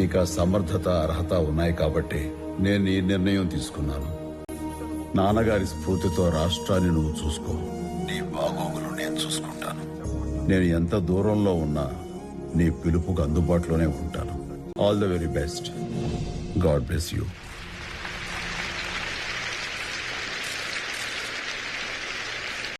నీకు ఆ సమర్థత అర్హత ఉన్నాయి కాబట్టి నేను ఈ నిర్ణయం తీసుకున్నాను. నాన్నగారి స్ఫూర్తితో రాష్ట్రాన్ని నువ్వు చూసుకో. నీ బాగోగులు నేను చూసుకుంటాను. నేను ఎంత దూరంలో ఉన్నా నీ పిలుపుకు అందుబాటులోనే ఉంటాను. All the very best god bless you